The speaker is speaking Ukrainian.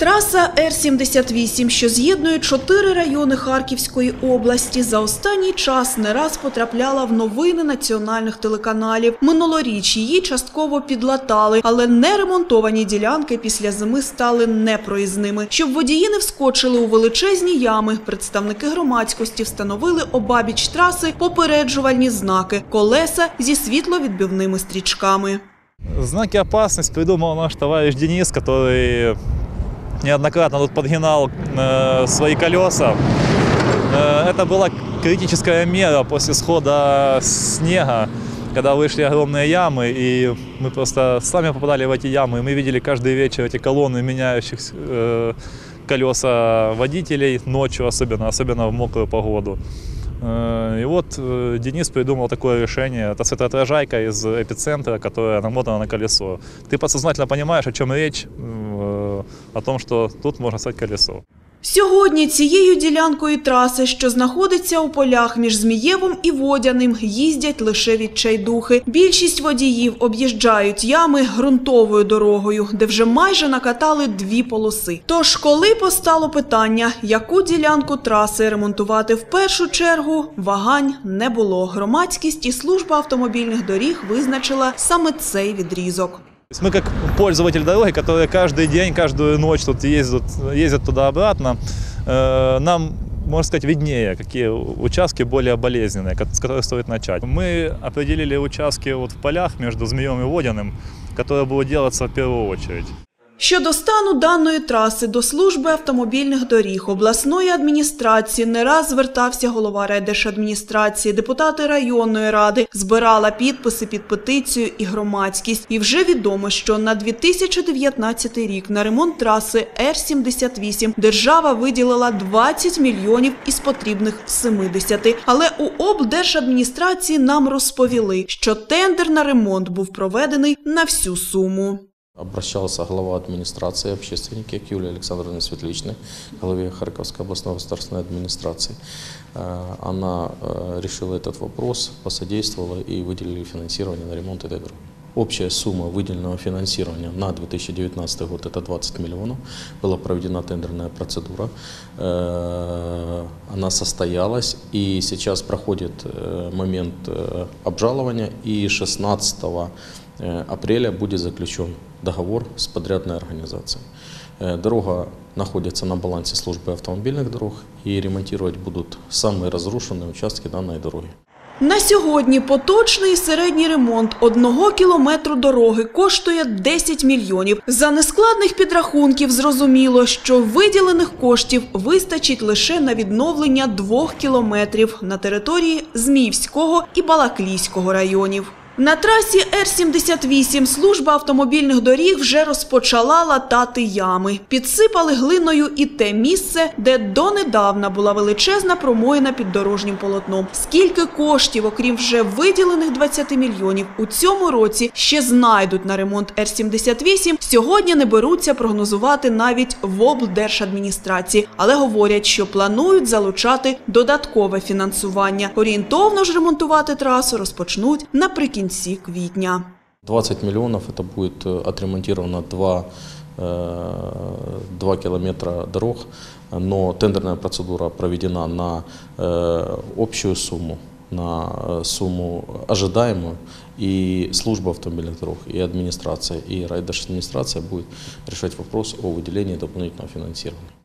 Траса Р-78, що з'єднує чотири райони Харківської області, за останній час не раз потрапляла в новини національних телеканалів. Минулоріч її частково підлатали, але неремонтовані ділянки після зими стали непроїзними. Щоб водії не вскочили у величезні ями, представники громадськості встановили обабіч траси попереджувальні знаки – колеса зі світловідбивними стрічками. Знаки опасности придумал наш товарищ Денис, который неоднократно тут подгинал э, свои колеса. Э, это была критическая мера после схода снега, когда вышли огромные ямы, и мы просто сами попадали в эти ямы, и мы видели каждый вечер эти колонны меняющих э, колеса водителей ночью, особенно, особенно в мокрую погоду. Э, И вот э, Денис придумал такое решение. Это светоотражайка из эпицентра, которая намотана на колесо. Ты подсознательно понимаешь, о чем речь, э, о том, что тут можно стать колесо. Сьогодні цією ділянкою траси, що знаходиться у полях між Змієвом і Водяним, їздять лише відчайдухи. Більшість водіїв об'їжджають ями ґрунтовою дорогою, де вже майже накатали дві полоси. Тож, коли постало питання, яку ділянку траси ремонтувати в першу чергу, вагань не було. Громадськість і служба автомобільних доріг визначила саме цей відрізок. То есть Мы как пользователь дороги, которые каждый день, каждую ночь тут ездят, ездят туда-обратно, э, нам, можно сказать, виднее, какие участки более болезненные, ко- с которых стоит начать. Мы определили участки вот в полях между Змеем и Водяным, которые будут делаться в первую очередь. Щодо стану даної траси до служби автомобільних доріг обласної адміністрації не раз звертався голова райдержадміністрації, депутати районної ради, збирала підписи під петицію і громадськість. І вже відомо, що на 2019 рік на ремонт траси Р-78 держава виділила 20 мільйонів із потрібних 70. Але у облдержадміністрації нам розповіли, що тендер на ремонт був проведений на всю суму. Обращался глава администрации общественники к Юлии Александровне Светличной, главе Харьковской областной государственной администрации. Э, Она э, решила этот вопрос, посодействовала и выделили финансирование на ремонт этой дороги. Общая сумма выделенного финансирования на 2019 год это 20 миллионов. Была проведена тендерная процедура. Э, Она состоялась и сейчас проходит э, момент э, обжалования и 16 э, апреля будет заключен договор с подрядной организацией. Э, Дорога находится на балансе службы автомобильных дорог и ремонтировать будут самые разрушенные участки данной дороги. На сьогодні поточний середній ремонт одного кілометру дороги коштує 10 мільйонів. За нескладних підрахунків зрозуміло, що виділених коштів вистачить лише на відновлення двох кілометрів на території Зміївського і Балаклійського районів. На трасі Р-78 служба автомобільних доріг вже розпочала латати ями. Підсипали глиною і те місце, де донедавна була величезна промоїна під дорожнім полотном. Скільки коштів, окрім вже виділених 20 мільйонів, у цьому році ще знайдуть на ремонт Р-78, сьогодні не беруться прогнозувати навіть в облдержадміністрації, але говорять, що планують залучати додаткове фінансування. Орієнтовно ж ремонтувати трасу розпочнуть наприкінці квітня. 20 миллионов это будет э, отремонтировано 2, э, 2 километра дорог, но тендерная процедура проведена на э, общую сумму, на э, сумму ожидаемую, и служба автомобильных дорог, и администрация, и райдержадминистрация будет решать вопрос о выделении дополнительного финансирования.